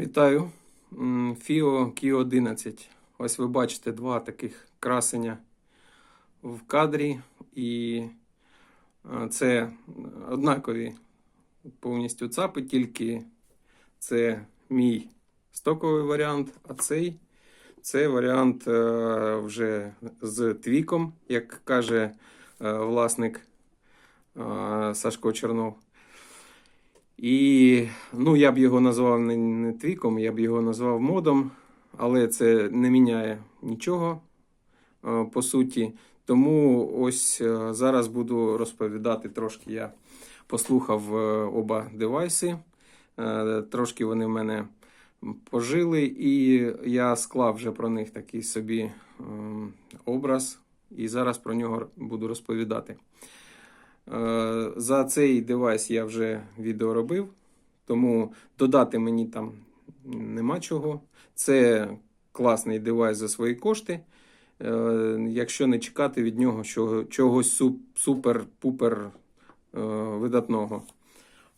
Вітаю. М, Фіо Q 11. Ось ви бачите два таких красення в кадрі, і е, це однакові повністю цапи, тільки це мій стоковий варіант, а цей це варіант е, вже з твіком, як каже е, власник Сашко Чернов. І ну, я б його назвав не, не твіком, я б його назвав модом, але це не міняє нічого е, по суті. Тому ось е, зараз буду розповідати трошки. Я послухав е, оба девайси. Трошки вони в мене пожили, і я склав вже про них такий собі ем, образ, і зараз про нього буду розповідати. Е, За цей девайс я вже відео робив, тому додати мені там нема чого. Це класний девайс за свої кошти. Е, Якщо не чекати від нього чогось супер-пупер е, видатного.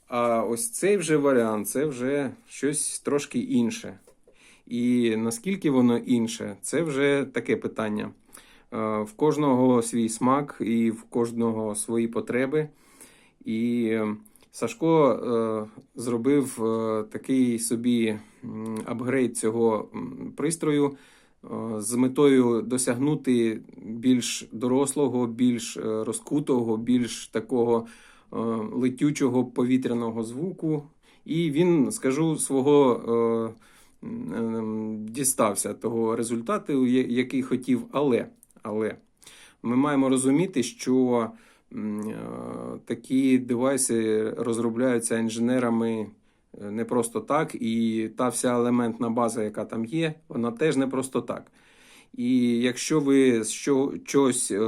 А ось цей вже варіант це вже щось трошки інше. І наскільки воно інше, це вже таке питання. Е, В кожного свій смак і в кожного свої потреби. І е, Сашко е, зробив е, такий собі апгрейд цього пристрою з метою досягнути більш дорослого, більш розкутого, більш такого летючого повітряного звуку. І він, скажу, свого е, дістався того результату, який хотів, але, але ми маємо розуміти, що е, такі девайси розробляються інженерами е, не просто так, і та вся елементна база, яка там є, вона теж не просто так. І якщо ви що, щось е,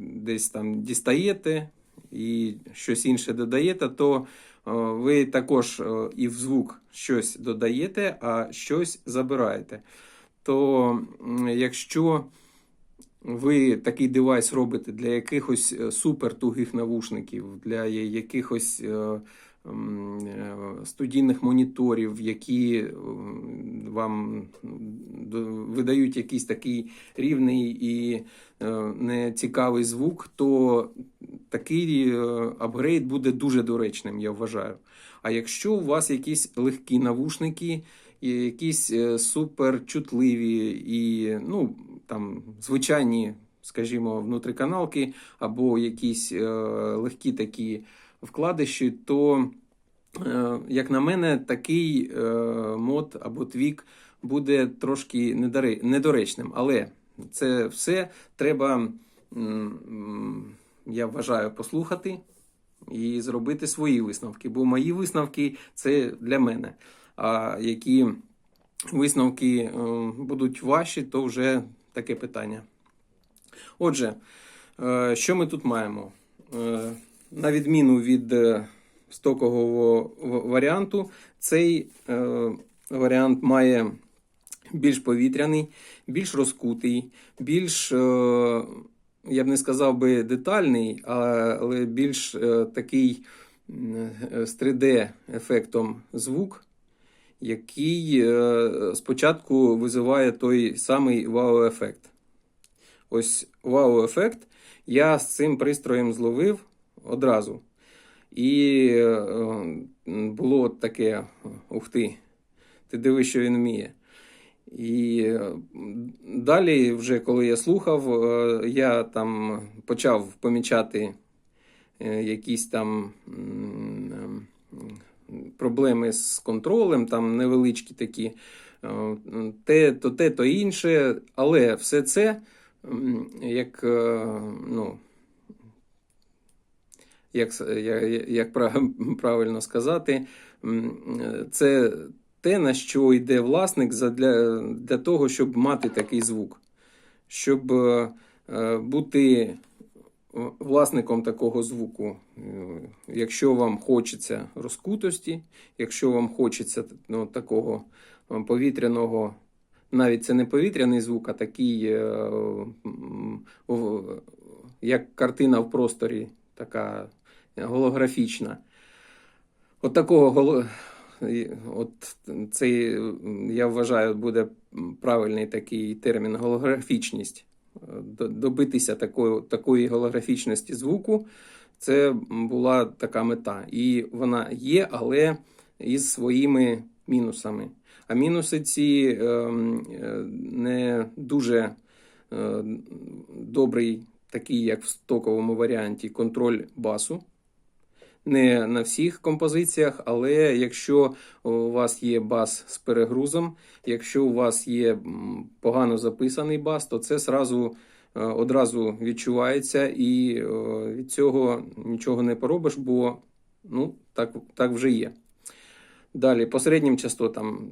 десь там дістаєте і щось інше додаєте, то ви також і в звук щось додаєте, а щось забираєте. То якщо ви такий девайс робите для якихось е, супертугих навушників, для якихось е, е, студійних моніторів, які вам видають якийсь такий рівний і нецікавий звук, то такий апгрейд буде дуже доречним, я вважаю. А якщо у вас якісь легкі навушники, якісь суперчутливі і ну, там, звичайні, скажімо, внутриканалки або якісь е, легкі такі вкладиші, то, е, як на мене, такий е, мод або твік буде трошки недоречним. Але це все треба, я вважаю, послухати і зробити свої висновки. Бо мої висновки це для мене. А які висновки е, будуть ваші, то вже таке питання. Отже, е, що ми тут маємо? Е, На відміну від е, стокового варіанту, цей варіант має більш повітряний, більш розкутий, більш, я б не сказав би детальний, але більш такий з 3D-ефектом звук, який е, спочатку визиває той самий вау-ефект. Ось вау-ефект я з цим пристроєм зловив одразу. І е, було таке: ух ти, ти дивись, що він вміє. І е, далі, вже коли я слухав, я там почав помічати якісь там проблеми з контролем, там невеличкі такі, е, те, то те, то інше, але все це, як, е, ну, як, як правильно сказати, це те, на що йде власник для, для того, щоб мати такий звук, щоб е, бути власником такого звуку. Е, Якщо вам хочеться розкутості, якщо вам хочеться ну, такого е, повітряного, навіть це не повітряний звук, а такий, е, як картина в просторі, така голографічна. От такого от цей, м, я вважаю, буде правильний такий термін голографічність. Добитися такої, такої голографічності звуку, це була така мета. І вона є, але із своїми мінусами. А мінуси ці ем, е, не дуже е, добрий, такий, як в стоковому варіанті, контроль басу. Не на всіх композиціях, але якщо у вас є бас з перегрузом, якщо у вас є погано записаний бас, то це сразу, е, одразу відчувається, і е, від цього нічого не поробиш, бо ну, так, так вже є. Далі, по середнім частотам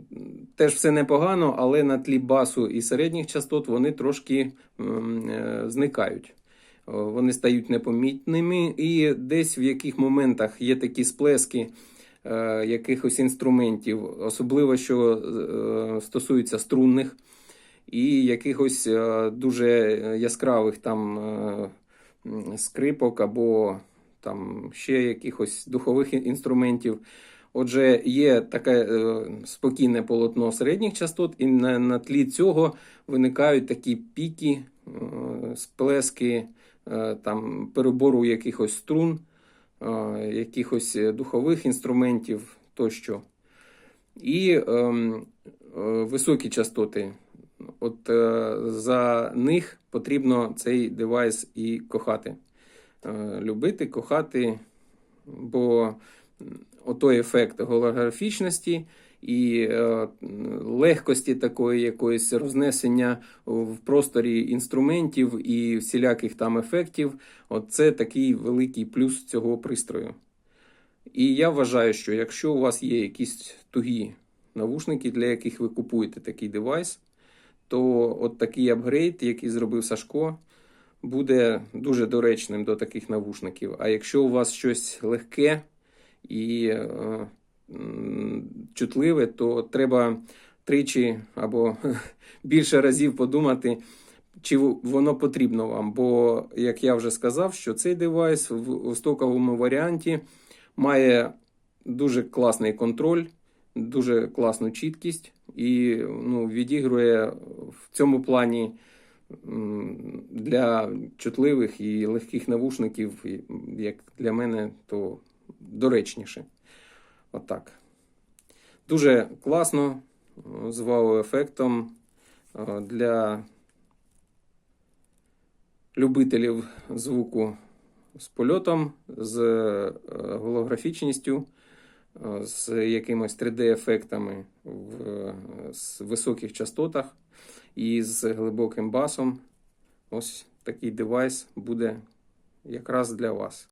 теж все непогано, але на тлі басу і середніх частот вони трошки е, зникають. О, Вони стають непомітними, і десь в яких моментах є такі сплески е, якихось інструментів, особливо що е, стосується струнних і якихось е, дуже яскравих там е, скрипок або там ще якихось духових інструментів. Отже, є таке е, спокійне полотно середніх частот, і на, на тлі цього виникають такі піки, е, сплески е, там, перебору якихось струн, е, якихось е, духових інструментів тощо. І ем, е, високі частоти. От е, за них потрібно цей девайс і кохати. Е, любити, кохати, бо отой ефект голографічності і е, легкості такої якоїсь рознесення в просторі інструментів і всіляких там ефектів. От це такий великий плюс цього пристрою. І я вважаю, що якщо у вас є якісь тугі навушники, для яких ви купуєте такий девайс, то от такий апгрейд, який зробив Сашко, буде дуже доречним до таких навушників. А якщо у вас щось легке і е, чутливе, то треба тричі або більше разів подумати, чи воно потрібно вам. Бо, як я вже сказав, що цей девайс в стоковому варіанті має дуже класний контроль, дуже класну чіткість і ну, відігрує в цьому плані для чутливих і легких навушників, як для мене, то доречніше. Отак. Дуже класно, е, з вау-ефектом е, для любителів звуку з польотом, з е, голографічністю, з якимось 3D-ефектами в високих частотах і з глибоким басом. Ось такий девайс буде якраз для вас.